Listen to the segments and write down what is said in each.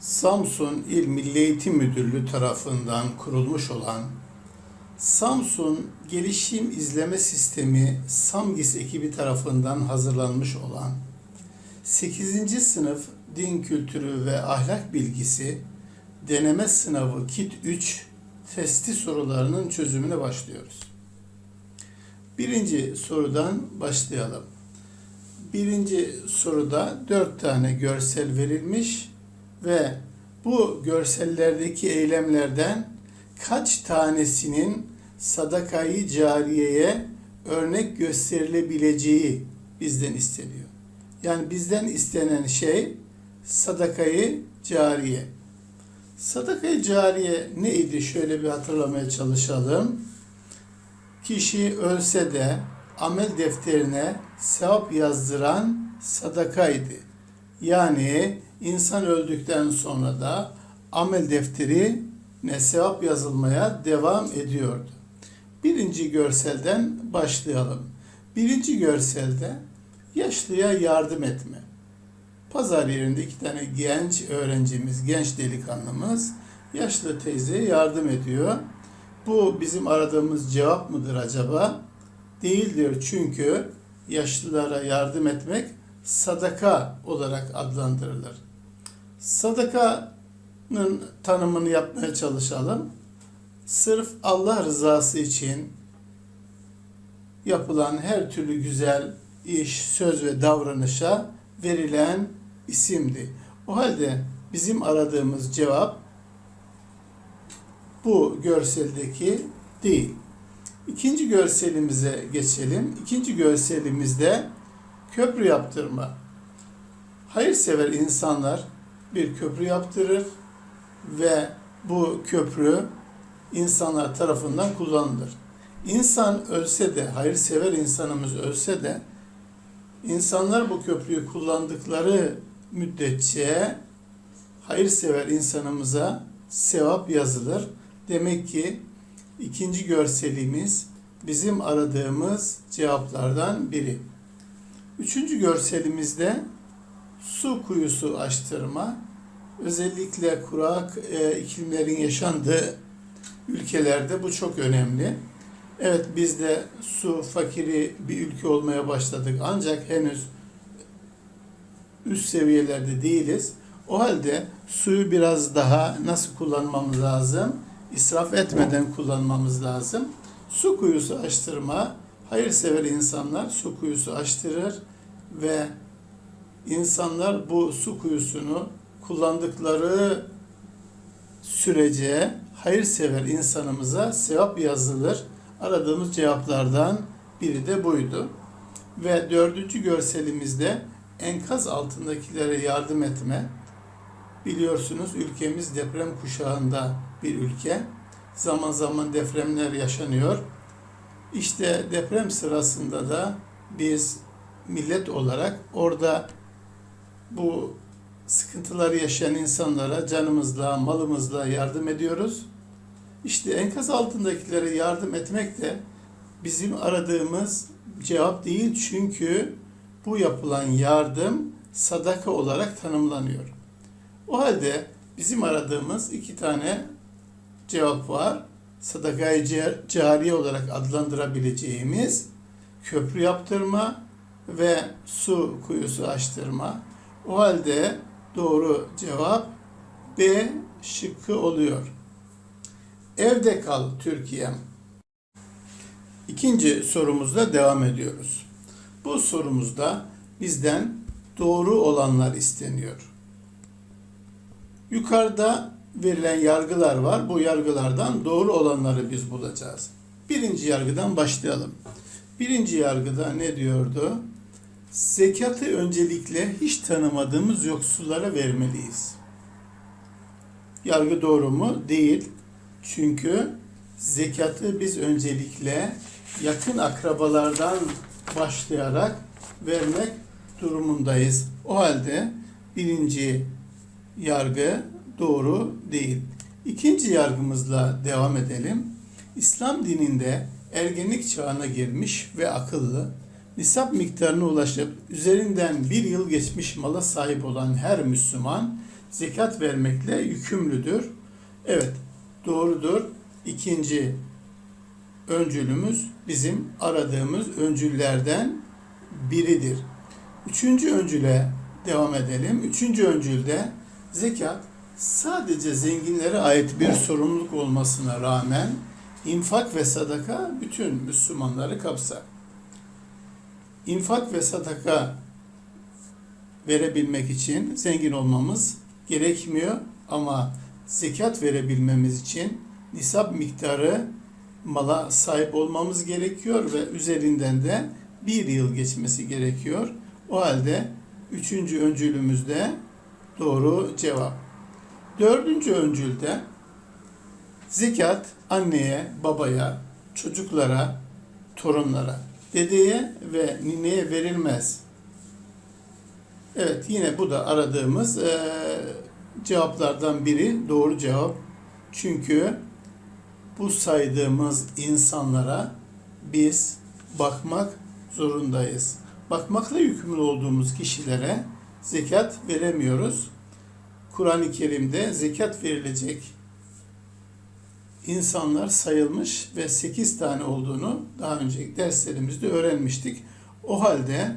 Samsun İl Milli Eğitim Müdürlüğü tarafından kurulmuş olan Samsun Gelişim İzleme Sistemi SAMGİS ekibi tarafından hazırlanmış olan 8. sınıf Din Kültürü ve Ahlak Bilgisi deneme sınavı Kit 3 testi sorularının çözümüne başlıyoruz. Birinci sorudan başlayalım. Birinci soruda dört tane görsel verilmiş ve bu görsellerdeki eylemlerden kaç tanesinin sadakayı cariyeye örnek gösterilebileceği bizden isteniyor. Yani bizden istenen şey sadakayı cariye. Sadakayı cariye neydi? Şöyle bir hatırlamaya çalışalım. Kişi ölse de amel defterine sevap yazdıran sadakaydı. Yani insan öldükten sonra da amel defteri ne sevap yazılmaya devam ediyordu. Birinci görselden başlayalım. Birinci görselde yaşlıya yardım etme. Pazar yerinde iki tane genç öğrencimiz, genç delikanlımız yaşlı teyzeye yardım ediyor. Bu bizim aradığımız cevap mıdır acaba? Değildir çünkü yaşlılara yardım etmek sadaka olarak adlandırılır. Sadakanın tanımını yapmaya çalışalım. Sırf Allah rızası için yapılan her türlü güzel iş, söz ve davranışa verilen isimdi. O halde bizim aradığımız cevap bu görseldeki değil. İkinci görselimize geçelim. İkinci görselimizde köprü yaptırma. Hayırsever insanlar bir köprü yaptırır ve bu köprü insanlar tarafından kullanılır. İnsan ölse de, hayırsever insanımız ölse de insanlar bu köprüyü kullandıkları müddetçe hayırsever insanımıza sevap yazılır. Demek ki ikinci görselimiz bizim aradığımız cevaplardan biri. Üçüncü görselimizde su kuyusu açtırma. Özellikle kurak e, iklimlerin yaşandığı ülkelerde bu çok önemli. Evet biz de su fakiri bir ülke olmaya başladık ancak henüz üst seviyelerde değiliz. O halde suyu biraz daha nasıl kullanmamız lazım? İsraf etmeden kullanmamız lazım. Su kuyusu açtırma, hayırsever insanlar su kuyusu açtırır ve insanlar bu su kuyusunu kullandıkları sürece hayırsever insanımıza sevap yazılır. Aradığımız cevaplardan biri de buydu. Ve dördüncü görselimizde enkaz altındakilere yardım etme. Biliyorsunuz ülkemiz deprem kuşağında bir ülke. Zaman zaman depremler yaşanıyor. İşte deprem sırasında da biz millet olarak orada bu sıkıntıları yaşayan insanlara canımızla, malımızla yardım ediyoruz. İşte enkaz altındakilere yardım etmek de bizim aradığımız cevap değil çünkü bu yapılan yardım sadaka olarak tanımlanıyor. O halde bizim aradığımız iki tane cevap var. Sadakayı cariye olarak adlandırabileceğimiz köprü yaptırma ve su kuyusu açtırma. O halde doğru cevap B şıkkı oluyor. Evde kal Türkiye'm. İkinci sorumuzla devam ediyoruz. Bu sorumuzda bizden doğru olanlar isteniyor. Yukarıda verilen yargılar var. Bu yargılardan doğru olanları biz bulacağız. Birinci yargıdan başlayalım. Birinci yargıda ne diyordu? Zekatı öncelikle hiç tanımadığımız yoksullara vermeliyiz. Yargı doğru mu? Değil. Çünkü zekatı biz öncelikle yakın akrabalardan başlayarak vermek durumundayız. O halde birinci yargı doğru değil. İkinci yargımızla devam edelim. İslam dininde ergenlik çağına girmiş ve akıllı, nisap miktarına ulaşıp üzerinden bir yıl geçmiş mala sahip olan her Müslüman zekat vermekle yükümlüdür. Evet, doğrudur. İkinci öncülümüz bizim aradığımız öncüllerden biridir. Üçüncü öncüle devam edelim. Üçüncü öncülde zekat sadece zenginlere ait bir sorumluluk olmasına rağmen infak ve sadaka bütün Müslümanları kapsar. İnfak ve sadaka verebilmek için zengin olmamız gerekmiyor ama zekat verebilmemiz için nisap miktarı mala sahip olmamız gerekiyor ve üzerinden de bir yıl geçmesi gerekiyor. O halde üçüncü öncülümüzde doğru cevap. Dördüncü öncülde zekat anneye, babaya, çocuklara, torunlara, dedeye ve nineye verilmez. Evet yine bu da aradığımız eee, cevaplardan biri doğru cevap. Çünkü bu saydığımız insanlara biz bakmak zorundayız. Bakmakla yükümlü olduğumuz kişilere zekat veremiyoruz. Kur'an-ı Kerim'de zekat verilecek insanlar sayılmış ve 8 tane olduğunu daha önceki derslerimizde öğrenmiştik. O halde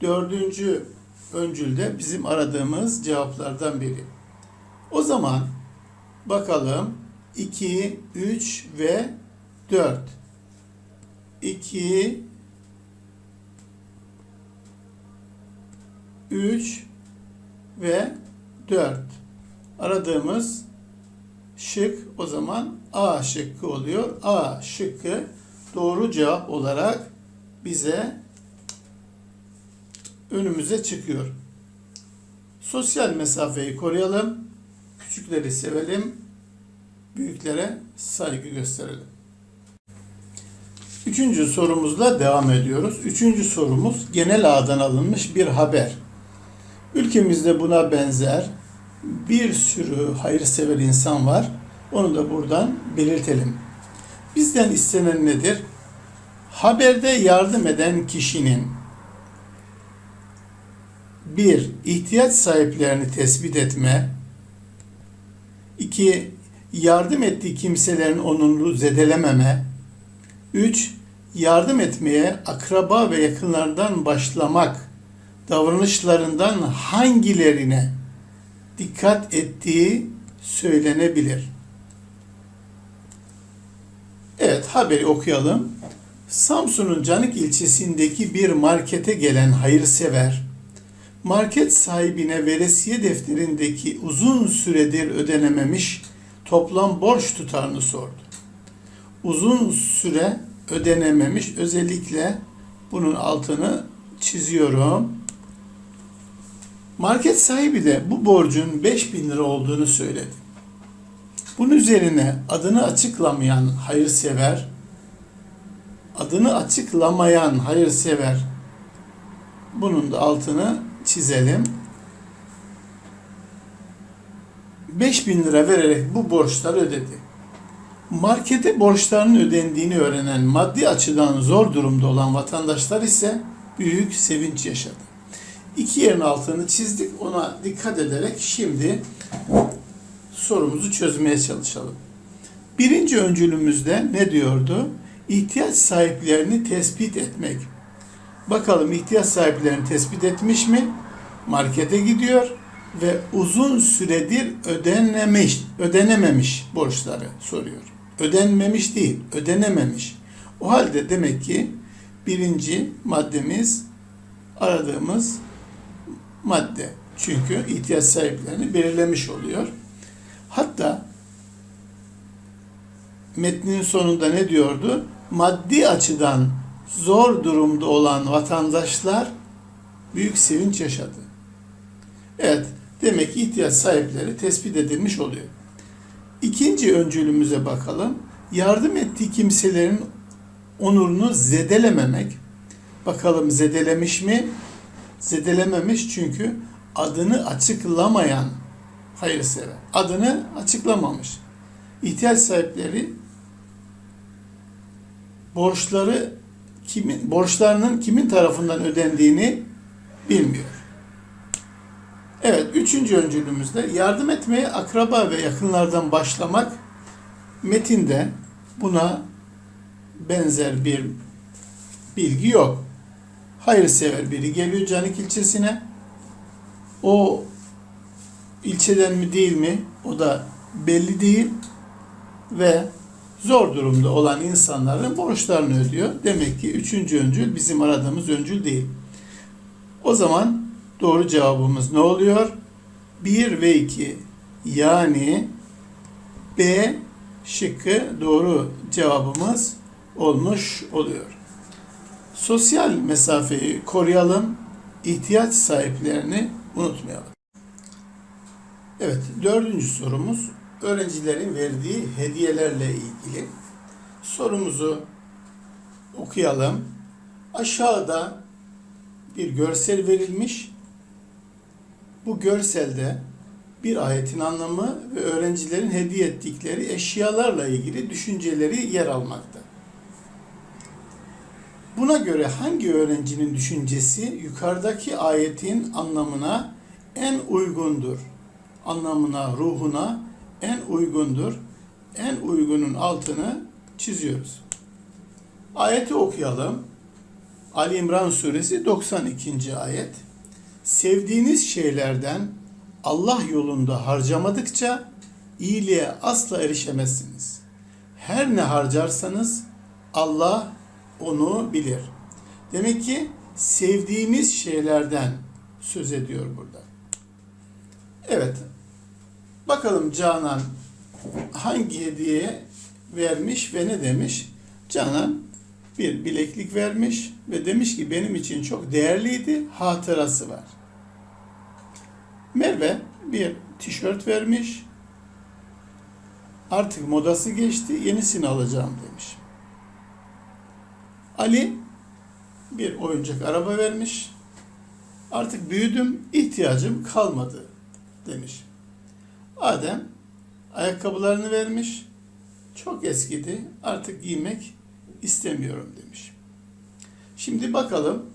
dördüncü öncülde bizim aradığımız cevaplardan biri. O zaman bakalım 2, 3 ve 4. 2 3 ve 4. Aradığımız şık o zaman A şıkkı oluyor. A şıkkı doğru cevap olarak bize önümüze çıkıyor. Sosyal mesafeyi koruyalım. Küçükleri sevelim. Büyüklere saygı gösterelim. Üçüncü sorumuzla devam ediyoruz. Üçüncü sorumuz genel ağdan alınmış bir haber. Ülkemizde buna benzer bir sürü hayırsever insan var. Onu da buradan belirtelim. Bizden istenen nedir? Haberde yardım eden kişinin bir ihtiyaç sahiplerini tespit etme, iki yardım ettiği kimselerin onurunu zedelememe, üç yardım etmeye akraba ve yakınlardan başlamak, davranışlarından hangilerine dikkat ettiği söylenebilir. Evet haberi okuyalım. Samsun'un Canik ilçesindeki bir markete gelen hayırsever, market sahibine veresiye defterindeki uzun süredir ödenememiş toplam borç tutarını sordu. Uzun süre ödenememiş özellikle bunun altını çiziyorum. Market sahibi de bu borcun 5000 lira olduğunu söyledi. Bunun üzerine adını açıklamayan hayırsever, adını açıklamayan hayırsever, bunun da altını çizelim. 5000 lira vererek bu borçları ödedi. Markete borçlarının ödendiğini öğrenen maddi açıdan zor durumda olan vatandaşlar ise büyük sevinç yaşadı. İki yerin altını çizdik. Ona dikkat ederek şimdi sorumuzu çözmeye çalışalım. Birinci öncülümüzde ne diyordu? İhtiyaç sahiplerini tespit etmek. Bakalım ihtiyaç sahiplerini tespit etmiş mi? Markete gidiyor ve uzun süredir ödenememiş, ödenememiş borçları soruyor. Ödenmemiş değil, ödenememiş. O halde demek ki birinci maddemiz aradığımız madde. Çünkü ihtiyaç sahiplerini belirlemiş oluyor. Hatta metnin sonunda ne diyordu? Maddi açıdan zor durumda olan vatandaşlar büyük sevinç yaşadı. Evet, demek ki ihtiyaç sahipleri tespit edilmiş oluyor. İkinci öncülümüze bakalım. Yardım ettiği kimselerin onurunu zedelememek. Bakalım zedelemiş mi? Zedelememiş çünkü adını açıklamayan hayırsever. Adını açıklamamış. İhtiyaç sahipleri borçları kimin borçlarının kimin tarafından ödendiğini bilmiyor. Evet, üçüncü öncülümüzde yardım etmeye akraba ve yakınlardan başlamak metinde buna benzer bir bilgi yok. Hayırsever biri geliyor Canik ilçesine. O ilçeden mi değil mi o da belli değil ve zor durumda olan insanların borçlarını ödüyor. Demek ki üçüncü öncül bizim aradığımız öncül değil. O zaman doğru cevabımız ne oluyor? 1 ve 2 yani B şıkkı doğru cevabımız olmuş oluyor. Sosyal mesafeyi koruyalım, ihtiyaç sahiplerini unutmayalım. Evet, dördüncü sorumuz öğrencilerin verdiği hediyelerle ilgili. Sorumuzu okuyalım. Aşağıda bir görsel verilmiş. Bu görselde bir ayetin anlamı ve öğrencilerin hediye ettikleri eşyalarla ilgili düşünceleri yer almakta. Buna göre hangi öğrencinin düşüncesi yukarıdaki ayetin anlamına en uygundur? Anlamına, ruhuna en uygundur. En uygunun altını çiziyoruz. Ayeti okuyalım. Ali İmran suresi 92. ayet. Sevdiğiniz şeylerden Allah yolunda harcamadıkça iyiliğe asla erişemezsiniz. Her ne harcarsanız Allah onu bilir. Demek ki sevdiğimiz şeylerden söz ediyor burada. Evet. Bakalım Canan hangi hediye vermiş ve ne demiş? Canan bir bileklik vermiş ve demiş ki benim için çok değerliydi, hatırası var. Merve bir tişört vermiş. Artık modası geçti, yenisini alacağım demiş. Ali bir oyuncak araba vermiş. Artık büyüdüm, ihtiyacım kalmadı demiş. Adem ayakkabılarını vermiş. Çok eskidi, artık giymek istemiyorum demiş. Şimdi bakalım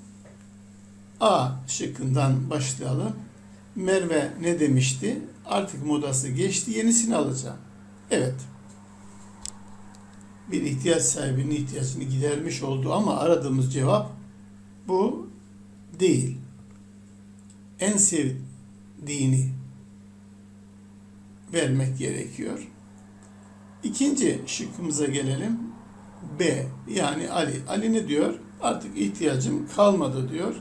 A şıkkından başlayalım. Merve ne demişti? Artık modası geçti, yenisini alacağım. Evet. Bir ihtiyaç sahibinin ihtiyacını gidermiş oldu ama aradığımız cevap bu değil. En sevdiğini vermek gerekiyor. İkinci şıkkımıza gelelim. B yani Ali. Ali ne diyor? Artık ihtiyacım kalmadı diyor.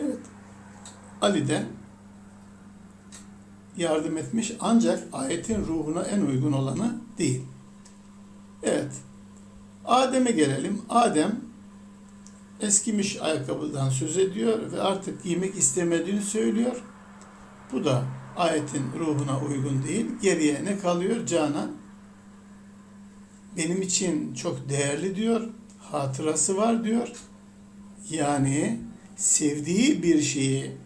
Evet. Ali de yardım etmiş ancak ayetin ruhuna en uygun olanı değil. Evet. Adem'e gelelim. Adem eskimiş ayakkabıdan söz ediyor ve artık giymek istemediğini söylüyor. Bu da ayetin ruhuna uygun değil. Geriye ne kalıyor? Canan benim için çok değerli diyor. Hatırası var diyor. Yani sevdiği bir şeyi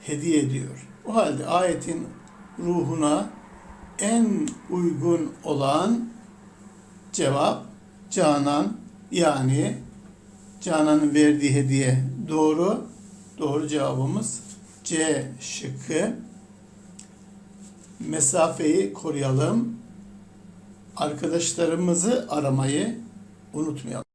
hediye ediyor. O halde ayetin ruhuna en uygun olan cevap Canan yani Canan'ın verdiği hediye doğru. Doğru cevabımız C şıkkı. Mesafeyi koruyalım. Arkadaşlarımızı aramayı unutmayalım.